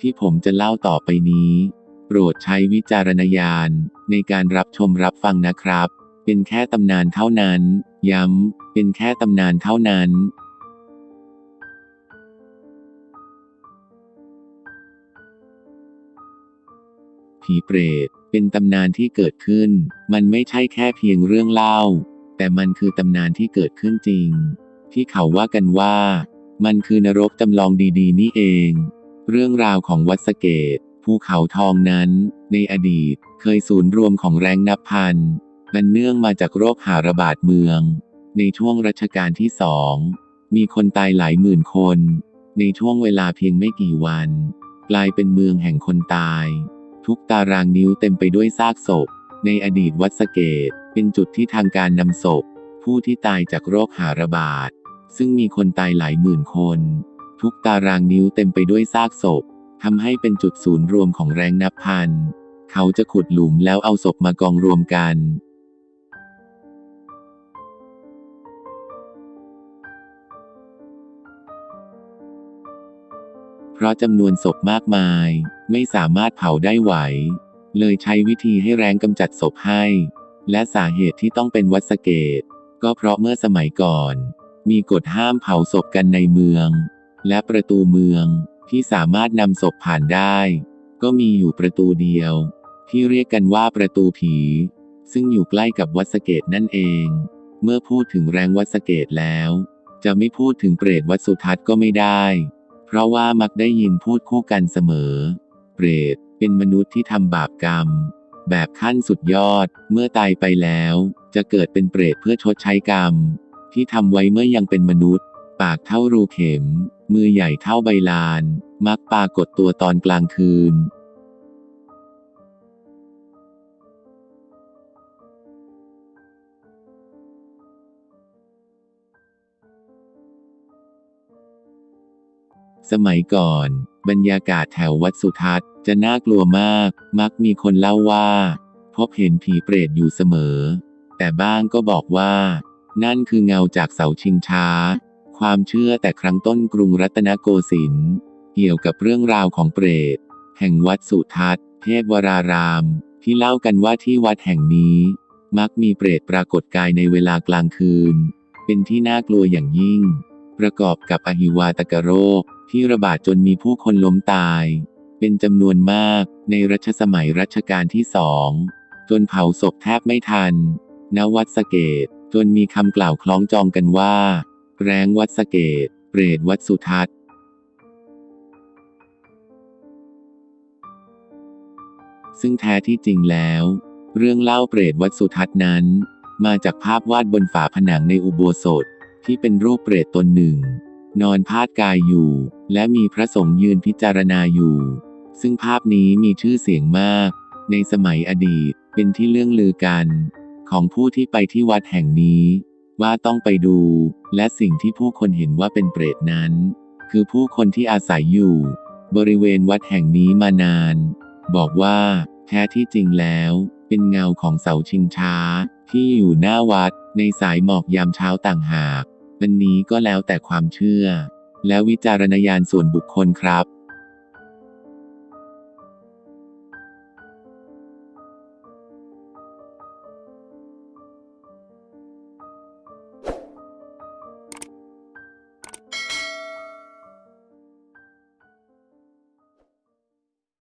ที่ผมจะเล่าต่อไปนี้ โปรดใช้วิจารณญาณในการรับชมรับฟังนะครับ เป็นแค่ตำนานเท่านั้น ย้ำ เป็นแค่ตำนานเท่านั้นผีเปรตเป็นตำนานที่เกิดขึ้น มันไม่ใช่แค่เพียงเรื่องเล่า แต่มันคือตำนานที่เกิดขึ้นจริง ที่เขาว่ากันว่า มันคือนรกจำลองดีๆ นี่เอง เรื่องราวของวัดสะเกต ภูเขาทองนั้น ในอดีตเคยศูนย์รวมของแรงนับพันมันเนื่องมาจากโรคหาระบาดเมือง ในช่วงรัชกาลที่สอง มีคนตายหลายหมื่นคน ในช่วงเวลาเพียงไม่กี่วัน กลายเป็นเมืองแห่งคนตาย ทุกตารางนิ้วเต็มไปด้วยซากศพ ในอดีตวัดสะเกต เป็นจุดที่ทางการนำศพ ผู้ที่ตายจากโรคหาระบาด ซึ่งมีคนตายหลายหมื่นคน ทุกตารางนิ้วเต็มไปด้วยซากศพทำให้เป็นจุดศูนย์รวมของแรงนับพัน เขาจะขุดหลุมแล้วเอาศพมากองรวมกัน เพราะจำนวนศพมากมาย ไม่สามารถเผาได้ไหว เลยใช้วิธีให้แรงกำจัดศพให้ และสาเหตุที่ต้องเป็นวัดสเกต ก็เพราะเมื่อสมัยก่อน มีกฎห้ามเผาศพกันในเมือง และประตูเมืองที่สามารถนำศพผ่านได้ ก็มีอยู่ประตูเดียว ที่เรียกกันว่าประตูผี ซึ่งอยู่ใกล้กับวัดสะเกตนั่นเอง เมื่อพูดถึงแรงวัดสะเกตแล้ว จะไม่พูดถึงเปรตวัดสุทัศน์ก็ไม่ได้ เพราะว่ามักได้ยินพูดคู่กันเสมอ เปรตเป็นมนุษย์ที่ทำบาปกรรม แบบขั้นสุดยอดเมื่อตายไปแล้ว จะเกิดเป็นเปรตเพื่อชดใช้กรรม ที่ทำไว้เมื่อยังเป็นมนุษย์ ปากเท่ารูเข็ม มือใหญ่เท่าใบลาน มักปรากฏตัวตอนกลางคืน สมัยก่อน บรรยากาศแถววัดสุทัศน์จะน่ากลัวมาก มักมีคนเล่าว่า พบเห็นผีเปรตอยู่เสมอ แต่บ้างก็บอกว่า นั่นคือเงาจากเสาชิงช้า ความเชื่อแต่ครั้งต้นกรุงรัตนโกสินทร์เกี่ยวกับเรื่องราวของเปรต แห่งวัดสุทัศน์ เทพวราราม ที่เล่ากันว่าที่วัดแห่งนี้ มักมีเปรตปรากฏกายในเวลากลางคืน เป็นที่น่ากลัวอย่างยิ่ง ประกอบกับอหิวาตกโรค ที่ระบาดจนมีผู้คนล้มตาย เป็นจำนวนมากในรัชสมัยรัชกาลที่สองจนเผาศพแทบไม่ทัน ณ วัดสเกต จนมีคำกล่าวคล้องจองกันว่า แรงวัดสเกต เปรตวัดสุทัศน์ ซึ่งแท้ที่จริงแล้ว เรื่องเล่าเปรตวัดสุทัศน์นั้น มาจากภาพวาดบนฝาผนังในอุโบสถที่เป็นรูปเปรตตนหนึ่ง นอนพาดกายอยู่ และมีพระสงฆ์ยืนพิจารณาอยู่ ซึ่งภาพนี้มีชื่อเสียงมาก ในสมัยอดีตเป็นที่เลื่องลือกัน ของผู้ที่ไปที่วัดแห่งนี้ ว่าต้องไปดู และสิ่งที่ผู้คนเห็นว่าเป็นเปรตนั้น คือผู้คนที่อาศัยอยู่ บริเวณวัดแห่งนี้มานาน บอกว่าแท้ที่จริงแล้ว เป็นเงาของเสาชิงช้า ที่อยู่หน้าวัดในสายหมอกยามเช้าต่างหากอันนี้ก็แล้วแต่ความเชื่อ และวิจารณญาณส่วนบุคคลครับ